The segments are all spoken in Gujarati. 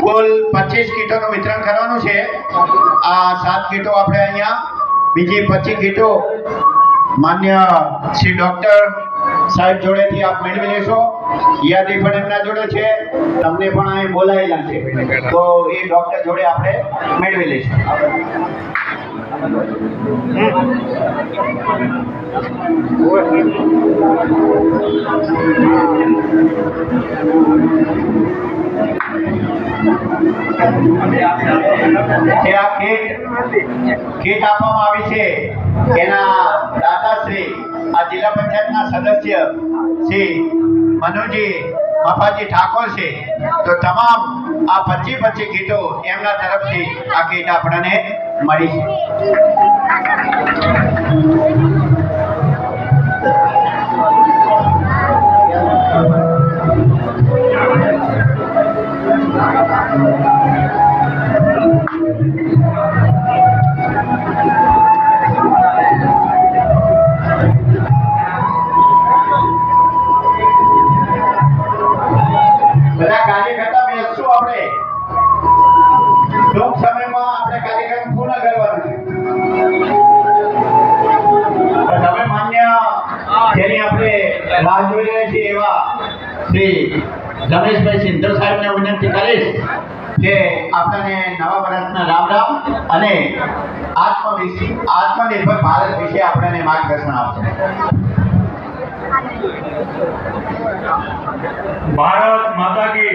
કુલ પચીસ કીટોનું વિતરણ કરવાનું છે. આ સાત કીટો આપણે અહીંયા, બીજી પચીસ કીટો માન્ય શ્રી ડોક્ટર સાહેબ જોડેથી આપ મેળવી લેશો. યાદી પણ એમના જોડે છે. તમને પણ અહીં બોલાયેલા છે. તો એ ડોક્ટર જોડે આપણે મેળવી લઈશું. કીટ આપવામાં આવી છે, એના દાતાશ્રી, આ જિલ્લા પંચાયતના સદસ્ય શ્રી મનુજી મફાજી ઠાકોર છે. તો તમામ આ પચી પચી કીટો એમના તરફથી આ કીટ આપણને મળી છે શ્રી રમેશભાઈ સિંધર સાહેબને વિનંતી કરીશ કે આપણને નવા વર્ષના રામ રામ અને આત્મવિશ આત્મનિર્ભર ભારત વિશે આપણને માર્ગદર્શન આપશે. ભારત માતા કી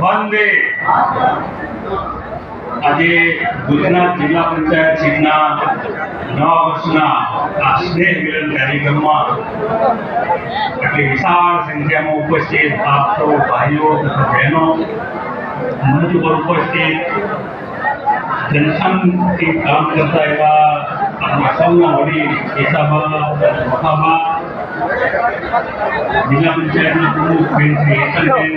વંદે. આજે ગુજરાત જિલ્લા પંચાયત સીટના નવા વર્ષના આ સ્નેહ મિલન કાર્યક્રમમાં આટલી વિશાળ સંખ્યામાં ઉપસ્થિત આપ સૌ ભાઈઓ તથા બહેનો મંચ પર ઉપસ્થિત જનસંઘથી કામ કરતા એવા આપણા સૌના કેશાબા મખાબા જિલ્લા પંચાયતના પ્રમુખ બેન શ્રી હેતલબેન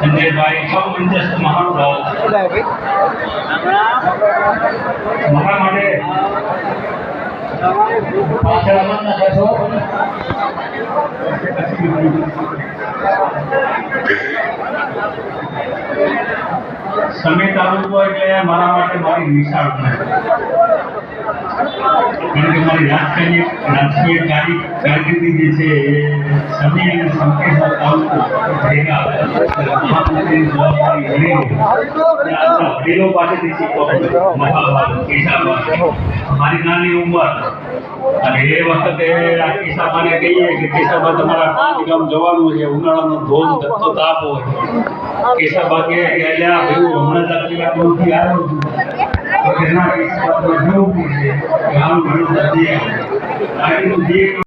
સંજયભાઈ સૌ મંચસ્થ મહાનુભાવ. મારા માટે પાછળ અમલના થશો સમય તાલુકો એટલે મારા માટે મારી નિશાળ કારણ મારી રાજકીય રાજકીય કારી કારકિર્દી જે છે એ સમય અને સંકેત આવતો ભેગા મહાપુરુષની જવાબદારી આપણા વડીલો પાસેથી શીખવા. મહાભારત, કેશાભાઈ. મારી નાની ઉંમર. અને એ વખતે આ કિસ્સામાને કહીએ કે કિસ્સામાં તમારા પાંચ ગામ જવાનું છે ઉનાળાનો ધોમ ધક્કો તાપ હોય કેશાબા કે અલ્યા ભાઈ હમણાં જ દૂરથી આવ્યો. છું તો એના કિસ્સામાં તો જોવું પડશે કે